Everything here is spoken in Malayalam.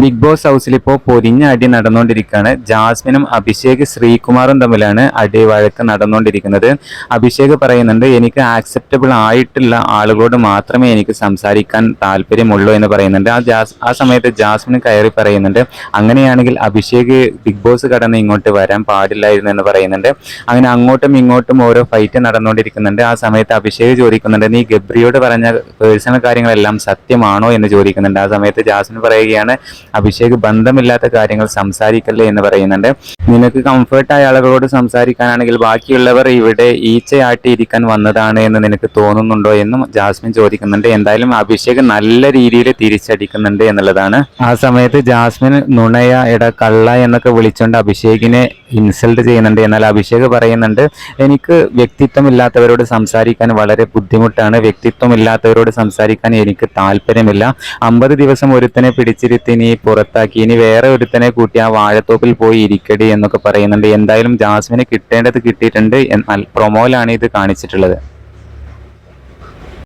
ബിഗ് ബോസ് ഹൗസിൽ ഇപ്പോൾ പൊരിഞ്ഞ അടി നടന്നുകൊണ്ടിരിക്കുകയാണ്. ജാസ്മിനും അഭിഷേക് ശ്രീകുമാറും തമ്മിലാണ് അടി വഴക്ക് നടന്നുകൊണ്ടിരിക്കുന്നത്. അഭിഷേക് പറയുന്നുണ്ട് എനിക്ക് ആക്സെപ്റ്റബിൾ ആയിട്ടുള്ള ആളുകളോട് മാത്രമേ എനിക്ക് സംസാരിക്കാൻ താല്പര്യമുള്ളൂ എന്ന് പറയുന്നുണ്ട്. ആ ജാസ് ആ സമയത്ത് ജാസ്മിൻ കയറി പറയുന്നുണ്ട് അങ്ങനെയാണെങ്കിൽ അഭിഷേക് ബിഗ് ബോസ് കടന്ന് ഇങ്ങോട്ട് വരാൻ പാടില്ലായിരുന്നു എന്ന് പറയുന്നുണ്ട്. അങ്ങനെ അങ്ങോട്ടും ഇങ്ങോട്ടും ഓരോ ഫൈറ്റ് നടന്നുകൊണ്ടിരിക്കുന്നുണ്ട്. ആ സമയത്ത് അഭിഷേക് ചോദിക്കുന്നുണ്ട് നീ ഗബ്രിയോട് പറഞ്ഞ പേഴ്സണൽ കാര്യങ്ങളെല്ലാം സത്യമാണോ? എന്ന് ചോദിക്കുന്നുണ്ട്. ആ സമയത്ത് ജാസ്മിൻ പറയുകയാണ് അഭിഷേക് ബന്ധമില്ലാത്ത കാര്യങ്ങൾ സംസാരിക്കല്ലേ എന്ന് പറയുന്നുണ്ട്. നിനക്ക് കംഫർട്ടായ ആളുകളോട് സംസാരിക്കാനാണെങ്കിൽ ബാക്കിയുള്ളവർ ഇവിടെ ഈച്ചയാട്ടിയിരിക്കാൻ വന്നതാണ് എന്ന് നിനക്ക് തോന്നുന്നുണ്ടോ എന്നും ജാസ്മിൻ ചോദിക്കുന്നുണ്ട്. എന്തായാലും അഭിഷേക് നല്ല രീതിയിൽ തിരിച്ചടിക്കുന്നുണ്ട് എന്നുള്ളതാണ്. ആ സമയത്ത് ജാസ്മിൻ നുണയ ഇട കള്ള എന്നൊക്കെ വിളിച്ചുകൊണ്ട് അഭിഷേകിനെ ഇൻസൾട്ട് ചെയ്യുന്നുണ്ട്. എന്നാൽ അഭിഷേക് പറയുന്നുണ്ട് എനിക്ക് വ്യക്തിത്വമില്ലാത്തവരോട് സംസാരിക്കാൻ വളരെ ബുദ്ധിമുട്ടാണ്. വ്യക്തിത്വമില്ലാത്തവരോട് സംസാരിക്കാൻ എനിക്ക് താല്പര്യമില്ല. അമ്പത് ദിവസം ഒരുത്തനെ പിടിച്ചിരുത്തി നീ പുറത്താക്കി. ഇനി വേറെ ഒരുത്തനെ കൂട്ടി ആ വാഴത്തോപ്പിൽ പോയി ഇരിക്കടി എന്നൊക്കെ പറയുന്നുണ്ട്. എന്തായാലും ജാസ്മിന് കിട്ടേണ്ടത് കിട്ടിയിട്ടുണ്ട് പ്രൊമോയിലാണ് ഇത് കാണിച്ചിട്ടുള്ളത്.